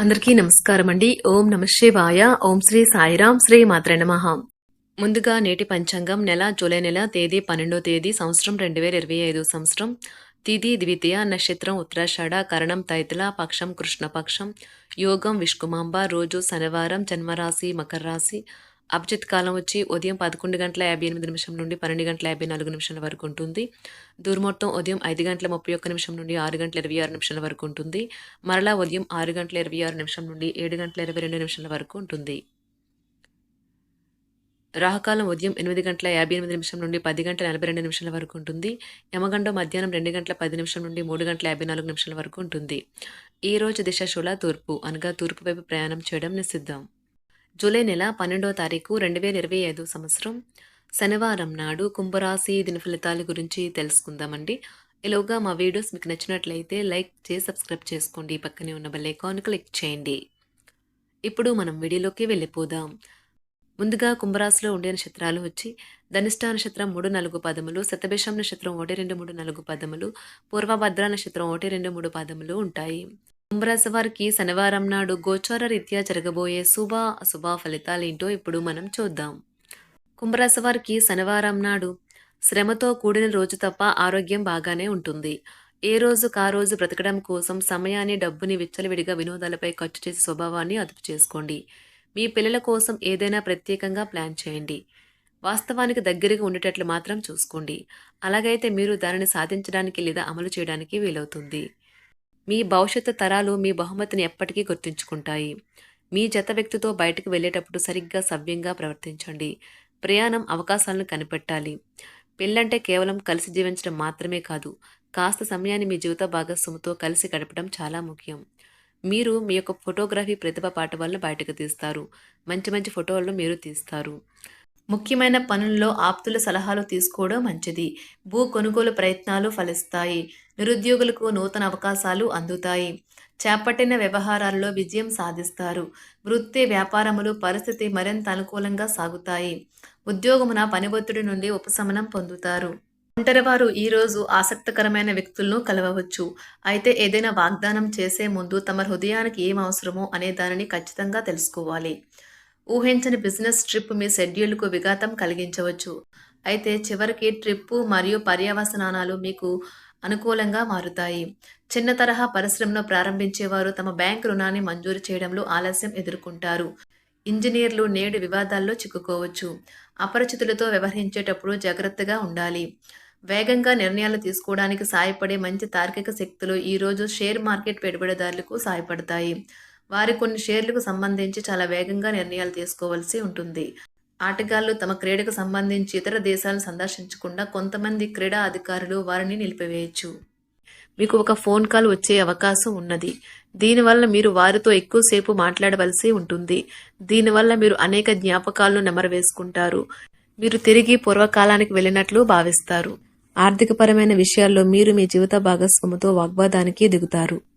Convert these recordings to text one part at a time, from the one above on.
అందరికీ నమస్కారం అండి ఓం నమ శివాయ. ఓం శ్రీ సాయిరాం శ్రీ మాత్ర నమః. ముందుగా నేటి పంచాంగం నెల జూలై నెల తేదీ పన్నెండో తేదీ సంవత్సరం రెండు వేల ఇరవై ఐదు సంవత్సరం. తిథి ద్వితీయ నక్షత్రం ఉత్తరాషాఢ కరణం తైతుల పక్షం కృష్ణపక్షం. యోగం విష్కుమాంబ రోజు శనివారం జన్మరాశి మకర రాశి. అభిజిత్ కాలం వచ్చి ఉదయం పదకొండు గంటల యాభై ఎనిమిది నిమిషం నుండి పన్నెండు గంటల యాభై నాలుగు నిమిషాల వరకు ఉంటుంది. దుర్ముహూర్తం ఉదయం ఐదు గంటల ముప్పై ఒక్క నిమిషం నుండి ఆరు గంటల ఇరవై ఆరు నిమిషాల వరకు ఉంటుంది. మరలా ఉదయం ఆరు గంటల ఇరవై ఆరు నిమిషం నుండి ఏడు గంటల ఇరవై రెండు నిమిషాల వరకు ఉంటుంది. రాహకాలం ఉదయం ఎనిమిది గంటల యాభై ఎనిమిది నిమిషం నుండి పది గంటల నలభై రెండు నిమిషాల వరకు ఉంటుంది. యమగండం మధ్యాహ్నం రెండు గంటల పది నిమిషం నుండి మూడు గంటల యాభై నాలుగు నిమిషాల వరకు ఉంటుంది. ఈ రోజు దిశ శూల తూర్పు అనగా తూర్పు వైపు ప్రయాణం చేయడం నిషిద్ధం. జూలై నెల పన్నెండో తారీఖు రెండు వేల ఇరవై ఐదు సంవత్సరం. శనివారం నాడు కుంభరాశి దిన ఫలితాల గురించి తెలుసుకుందామండి. ఇలాగా మా వీడియోస్ మీకు నచ్చినట్లయితే లైక్ చేసి సబ్స్క్రైబ్ చేసుకోండి. పక్కనే ఉన్న బెల్ ఐకాన్ క్లిక్ చేయండి. ఇప్పుడు మనం వీడియోలోకి వెళ్ళిపోదాం. ముందుగా కుంభరాశిలో ఉండే నక్షత్రాలు వచ్చి ధనిష్ట నక్షత్రం మూడు నాలుగు పదములు శతభిషం నక్షత్రం ఒకటి రెండు మూడు నాలుగు పదములు పూర్వభద్ర నక్షత్రం ఒకటి రెండు మూడు పదములు ఉంటాయి. కుంభరాశి వారికి శనివారం నాడు గోచార రీత్యా జరగబోయే శుభ అశుభ ఫలితాలేంటో ఇప్పుడు మనం చూద్దాం. కుంభరాశి వారికి శనివారం నాడు శ్రమతో కూడిన రోజు తప్ప ఆరోగ్యం బాగానే ఉంటుంది. ఏ రోజు కా రోజు బ్రతకడం కోసం సమయాన్ని డబ్బుని విచ్చలవిడిగా వినోదాలపై ఖర్చు చేసే స్వభావాన్ని అదుపు చేసుకోండి. మీ పిల్లల కోసం ఏదైనా ప్రత్యేకంగా ప్లాన్ చేయండి. వాస్తవానికి దగ్గరగా ఉండేటట్లు మాత్రం చూసుకోండి. అలాగైతే మీరు దానిని సాధించడానికి లేదా అమలు చేయడానికి వీలవుతుంది. మీ భవిష్యత్తు తరాలు మీ బహుమతిని ఎప్పటికీ గుర్తుంచుకుంటాయి. మీ జత వ్యక్తితో బయటకు వెళ్ళేటప్పుడు సరిగ్గా సవ్యంగా ప్రవర్తించండి. ప్రయాణం అవకాశాలను కనిపెట్టాలి. పెళ్ళంటే కేవలం కలిసి జీవించడం మాత్రమే కాదు కాస్త సమయాన్ని మీ జీవిత భాగస్వామితో కలిసి గడపడం చాలా ముఖ్యం. మీరు మీ యొక్క ఫోటోగ్రఫీ ప్రతిభ పాట వల్ల బయటకు తీస్తారు. మంచి మంచి ఫోటోలను మీరు తీస్తారు. ముఖ్యమైన పనుల్లో ఆప్తుల సలహాలు తీసుకోవడం మంచిది. భూ కొనుగోలు ప్రయత్నాలు ఫలిస్తాయి. నిరుద్యోగులకు నూతన అవకాశాలు అందుతాయి. చేపట్టిన వ్యవహారాల్లో విజయం సాధిస్తారు. వృత్తి వ్యాపారములు పరిస్థితి మరింత అనుకూలంగా సాగుతాయి. ఉద్యోగమున పని ఒత్తిడి నుండి ఉపశమనం పొందుతారు. ఒంటరివారు ఈరోజు ఆసక్తికరమైన వ్యక్తులను కలవవచ్చు. అయితే ఏదైనా వాగ్దానం చేసే ముందు తమ హృదయానికి ఏం అవసరమో అనే దానిని ఖచ్చితంగా తెలుసుకోవాలి. ఊహించని బిజినెస్ ట్రిప్ మీ షెడ్యూల్కు విఘాతం కలిగించవచ్చు. అయితే చివరికి ట్రిప్పు మరియు పర్యవసనాలు మీకు అనుకూలంగా మారుతాయి. చిన్న తరహా పరిశ్రమను ప్రారంభించేవారు తమ బ్యాంక్ రుణాన్ని మంజూరు చేయడంలో ఆలస్యం ఎదుర్కొంటారు. ఇంజనీర్లు నేడు వివాదాల్లో చిక్కుకోవచ్చు. అపరిచితులతో వ్యవహరించేటప్పుడు జాగ్రత్తగా ఉండాలి. వేగంగా నిర్ణయాలు తీసుకోవడానికి సాయపడే మంచి తార్కిక శక్తులు ఈరోజు షేర్ మార్కెట్ పెట్టుబడిదారులకు సాయపడతాయి వారి కొన్ని షేర్లకు సంబంధించి చాలా వేగంగా నిర్ణయాలు తీసుకోవాల్సి ఉంటుంది. ఆటగాళ్ళు తమ క్రీడకు సంబంధించి ఇతర దేశాలను సందర్శించకుండా కొంతమంది క్రీడా అధికారులు వారిని నిలిపివేయచ్చు. మీకు ఒక ఫోన్ కాల్ వచ్చే అవకాశం ఉన్నది. దీనివల్ల మీరు వారితో ఎక్కువసేపు మాట్లాడవలసి ఉంటుంది. దీనివల్ల మీరు అనేక జ్ఞాపకాలను నెమరవేసుకుంటారు. మీరు తిరిగి పూర్వకాలానికి వెళ్ళినట్లు భావిస్తారు. ఆర్థికపరమైన విషయాల్లో మీరు మీ జీవిత భాగస్వామితో వాగ్వాదానికి దిగుతారు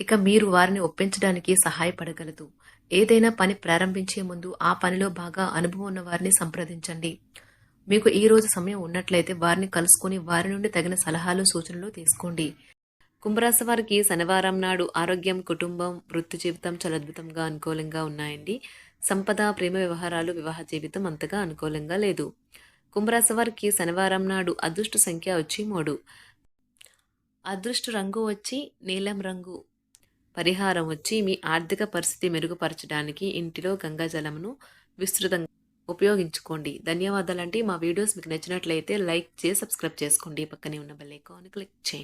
ఇక మీరు వారిని ఒప్పించడానికి సహాయపడగలదు. ఏదైనా పని ప్రారంభించే ముందు ఆ పనిలో బాగా అనుభవం ఉన్న వారిని సంప్రదించండి. మీకు ఈ రోజు సమయం ఉన్నట్లయితే వారిని కలుసుకుని వారి నుండి తగిన సలహాలు సూచనలు తీసుకోండి. కుంభరాశి వారికి శనివారం నాడు ఆరోగ్యం కుటుంబం వృత్తి జీవితం చాలా అద్భుతంగా అనుకూలంగా ఉన్నాయండి. సంపద ప్రేమ వ్యవహారాలు వివాహ జీవితం అంతగా అనుకూలంగా లేదు. కుంభరాశి వారికి శనివారం నాడు అదృష్ట సంఖ్య వచ్చి మూడు. అదృష్ట రంగు వచ్చి నీలం రంగు. పరిహారం వచ్చి మీ ఆర్థిక పరిస్థితి మెరుగుపరచడానికి ఇంటిలో గంగాజలమును విస్తృతంగా ఉపయోగించుకోండి. ధన్యవాదాలండి. మా వీడియోస్ మీకు నచ్చినట్లయితే లైక్ చేసి సబ్స్క్రైబ్ చేసుకోండి. పక్కనే ఉన్న బెల్ ఐకాన్ క్లిక్ చేయండి.